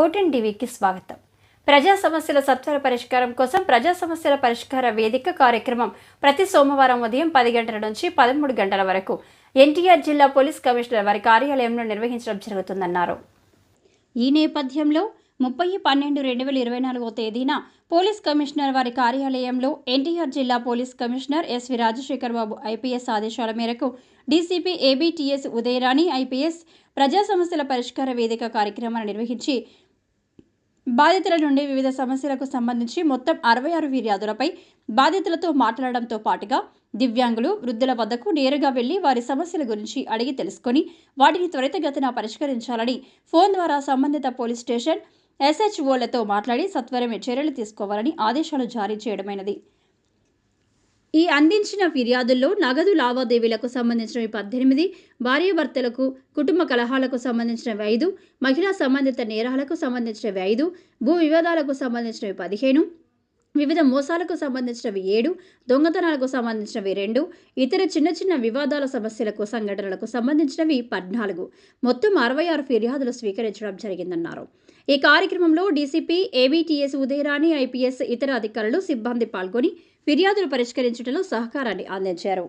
ఓటెన్ టీవీకి స్వాగతం. ప్రజా సమస్యల సత్వర పరిష్కారం కోసం ప్రజా సమస్యల పరిష్కార వేదిక కార్యక్రమం ప్రతి సోమవారం ఉదయం పది గంటల నుంచి పదమూడు గంటల వరకు. ఎన్టీఆర్ జిల్లా పోలీస్ కమిషనర్ వారి కార్యాలయంలో నిర్వహించడం జరుగుతుందన్నారు. ఈ నేపథ్యంలో ముప్పై పన్నెండు రెండు వేల ఇరవై నాలుగో తేదీన పోలీస్ కమిషనర్ వారి కార్యాలయంలో ఎన్టీఆర్ జిల్లా police commissioner SV Rajasekhar Babu IPS ఆదేశాల మేరకు డీసీపీ ఏబీటీఎస్ ఉదయరాణి ఐపీఎస్ ప్రజా సమస్యల పరిష్కార వేదిక కార్యక్రమాన్ని నిర్వహించి బాధితుల నుండి వివిధ సమస్యలకు సంబంధించి మొత్తం అరవై ఆరు ఫిర్యాదులపై బాధితులతో మాట్లాడడంతో పాటుగా దివ్యాంగులు వృద్ధుల వద్దకు నేరుగా వెళ్ళి వారి సమస్యల గురించి అడిగి తెలుసుకొని వాటిని త్వరితగతిన పరిష్కరించాలని ఫోన్ ద్వారా సంబంధిత పోలీస్ స్టేషన్ ఎస్హెచ్ఓలతో మాట్లాడి సత్వరమే చర్యలు తీసుకోవాలని ఆదేశాలు జారీ చేయడమైనది. ఈ అందించిన ఫిర్యాదుల్లో నగదు లావాదేవీలకు సంబంధించినవి పద్దెనిమిది భార్యాభర్తలకు కుటుంబ కలహాలకు సంబంధించినవి ఐదు మహిళా సంబంధిత నేరాలకు సంబంధించినవి ఐదు భూ వివాదాలకు సంబంధించినవి పదిహేను వివిధ మోసాలకు సంబంధించినవి ఏడు దొంగతనాలకు సంబంధించినవి రెండు ఇతర చిన్న చిన్న వివాదాల సమస్యలకు సంఘటనలకు సంబంధించినవి పద్నాలుగు. మొత్తం అరవై ఆరు ఫిర్యాదులు స్వీకరించడం జరిగిందన్నారు. ఈ కార్యక్రమంలో డీసీపీ ఏబీటీఎస్ ఉదయరాణి ఐపీఎస్ ఇతర అధికారులు సిబ్బంది పాల్గొని ఫిర్యాదులు పరిష్కరించడంలో సహకారాన్ని అందించారు.